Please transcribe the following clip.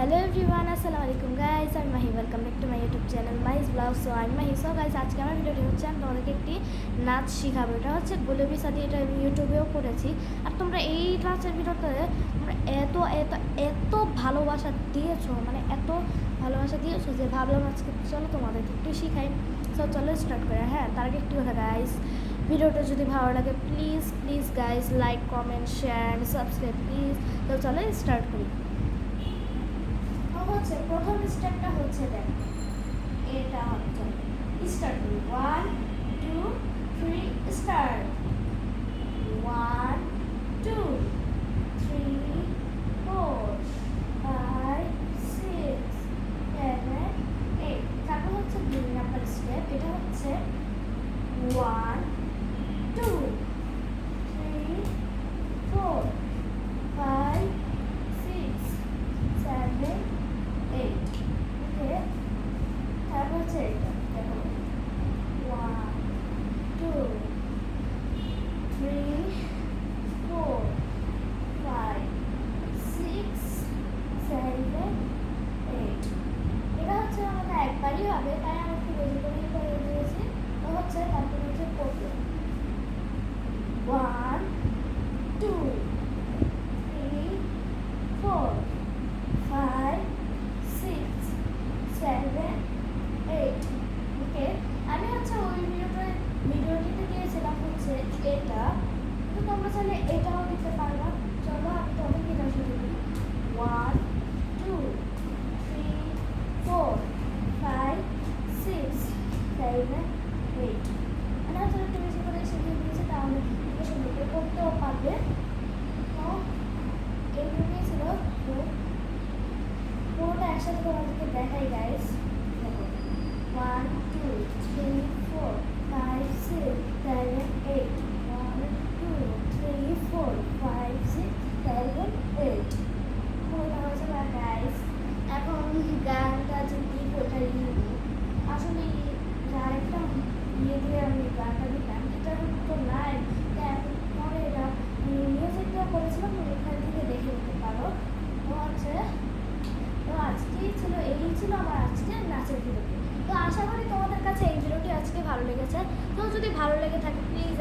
Hello everyone আসসালামু আলাইকুম guys আমি Mahi welcome back to my YouTube channel Mahi's blog so আমি Mahi so guys আজকে আমার ভিডিওটি হচ্ছে আমি তোমাদেরকে একটি নাচ শেখাবো। এটা হচ্ছে গুলেবি সাদি এটা আমি ইউটিউবেও করেছি। আর তোমরা এই নাচের ভিডিওতে তোমরা এত এত এত ভালোবাসা দিয়েছ মানে এত ভালোবাসা দিয়েছ যে ভাবলাম আজকে চলো তোমাদেরকে একটু শিখাই। সো চলো স্টার্ট করে। হ্যাঁ তার আগে একটি কথা গাইস ভিডিওটা যদি ভালো লাগে please please guys like comment share subscribe please তো চলো স্টার্ট করি। হচ্ছে, প্রথম স্টেপটা হচ্ছে দেখ। এটা হচ্ছে স্টার্ট করি one two three start one two three four five six seven eight তারপর হচ্ছে দুই নাম্বার স্টেপ এটা হচ্ছে one two three four five six seven eight okay তারপর হচ্ছে এটা দেখো one two three four five six seven eight এটা হচ্ছে আমাদের একবারই হবে তাই আমি একটু বেশি করেই করে দিয়েছি তো হচ্ছে তারপর হচ্ছে করব one two three four five six seven eight okay আমি হচ্ছে ওই ভিডিওটা ভিডিওটিতে দিয়েছিলাম হচ্ছে এটা। তো তোমরা চাইলে এটাও দিতে পারবা। চলো আমি তোমাদেরকে এটা শুরু করি one two three four five six seven eight মানে একটু বেশি করে শিখিয়ে দিয়েছি তাহলে তোমরা সুন্দর করে করতেও পারবে। তো এইগুলো নিয়েছিল। তো পুরোটা একসাথে তোমাদেরকে দেখাই গাইস দেখো। One two three four five six seven eight one two three four five six seven eight পুরোটা হচ্ছে গাইস এখন গানটা যদি কোথায় দিব আসলে যার একটা ইয়ে দিয়ে আমি গানটা দিলাম এটা তো নাই পরে এটা মিউজিকটা করেছিলাম, তুমি এখান থেকে দেখে নিতে পারো। তো হচ্ছে তো আজকেই ছিল, এই ছিল আমার আজকে নাচের ভিডিওটি তো আশা করি তোমাদের কাছে এই ভিডিওটি আজকে ভালো লেগেছে। তো যদি ভালো লেগে থাকে প্লিজ